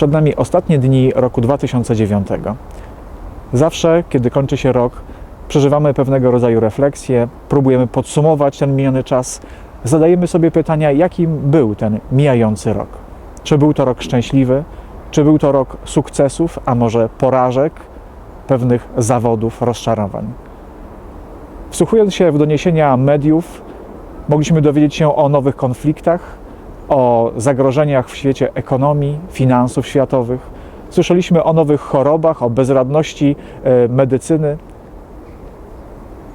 Przed nami ostatnie dni roku 2009. Zawsze, kiedy kończy się rok, przeżywamy pewnego rodzaju refleksje, próbujemy podsumować ten miniony czas, zadajemy sobie pytania, jakim był ten mijający rok. Czy był to rok szczęśliwy, czy był to rok sukcesów, a może porażek, pewnych zawodów, rozczarowań. Wsłuchując się w doniesienia mediów, mogliśmy dowiedzieć się o nowych konfliktach, o zagrożeniach w świecie ekonomii, finansów światowych. Słyszeliśmy o nowych chorobach, o bezradności e, medycyny.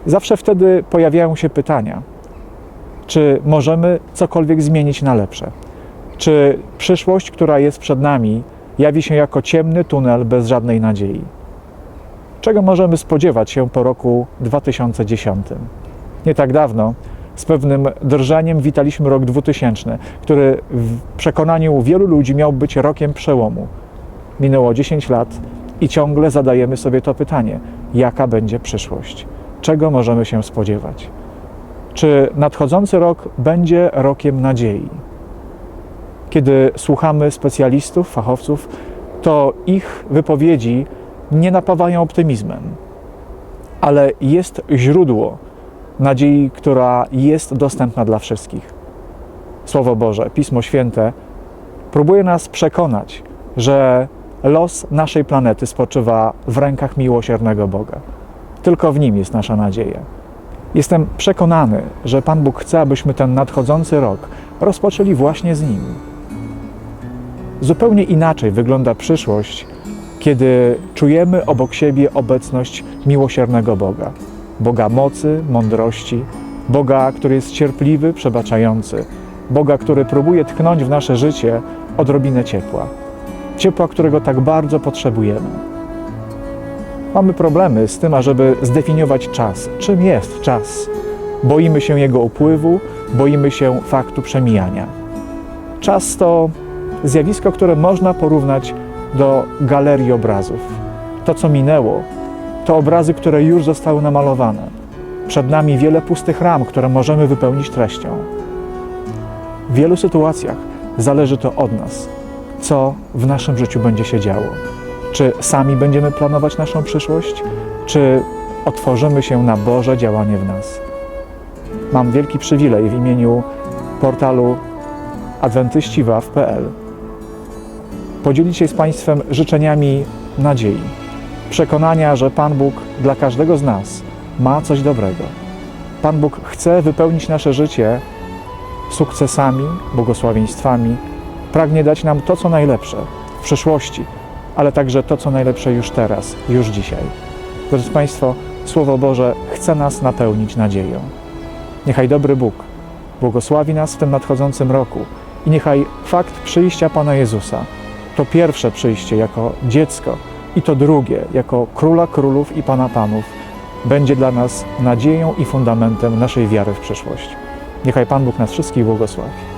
Zawsze wtedy pojawiają się pytania, czy możemy cokolwiek zmienić na lepsze? Czy przyszłość, która jest przed nami, jawi się jako ciemny tunel bez żadnej nadziei? Czego możemy spodziewać się po roku 2010? Nie tak dawno z pewnym drżeniem witaliśmy rok 2000, który w przekonaniu wielu ludzi miał być rokiem przełomu. Minęło 10 lat i ciągle zadajemy sobie to pytanie: jaka będzie przyszłość? Czego możemy się spodziewać? Czy nadchodzący rok będzie rokiem nadziei? Kiedy słuchamy specjalistów, fachowców, to ich wypowiedzi nie napawają optymizmem, ale jest źródło nadziei, która jest dostępna dla wszystkich. Słowo Boże, Pismo Święte próbuje nas przekonać, że los naszej planety spoczywa w rękach miłosiernego Boga. Tylko w nim jest nasza nadzieja. Jestem przekonany, że Pan Bóg chce, abyśmy ten nadchodzący rok rozpoczęli właśnie z nim. Zupełnie inaczej wygląda przyszłość, kiedy czujemy obok siebie obecność miłosiernego Boga. Boga mocy, mądrości, Boga, który jest cierpliwy, przebaczający, Boga, który próbuje tknąć w nasze życie odrobinę ciepła. Ciepła, którego tak bardzo potrzebujemy. Mamy problemy z tym, ażeby zdefiniować czas. Czym jest czas? Boimy się jego upływu, boimy się faktu przemijania. Czas to zjawisko, które można porównać do galerii obrazów. To, co minęło, to obrazy, które już zostały namalowane. Przed nami wiele pustych ram, które możemy wypełnić treścią. W wielu sytuacjach zależy to od nas, co w naszym życiu będzie się działo. Czy sami będziemy planować naszą przyszłość, czy otworzymy się na Boże działanie w nas. Mam wielki przywilej w imieniu portalu adwentyściwaw.pl podzielić się z Państwem życzeniami nadziei, przekonania, że Pan Bóg dla każdego z nas ma coś dobrego. Pan Bóg chce wypełnić nasze życie sukcesami, błogosławieństwami, pragnie dać nam to, co najlepsze w przyszłości, ale także to, co najlepsze już teraz, już dzisiaj. Drodzy Państwo, Słowo Boże chce nas napełnić nadzieją. Niechaj dobry Bóg błogosławi nas w tym nadchodzącym roku i niechaj fakt przyjścia Pana Jezusa, to pierwsze przyjście jako dziecko i to drugie jako Króla Królów i Pana Panów, będzie dla nas nadzieją i fundamentem naszej wiary w przyszłość. Niechaj Pan Bóg nas wszystkich błogosławi.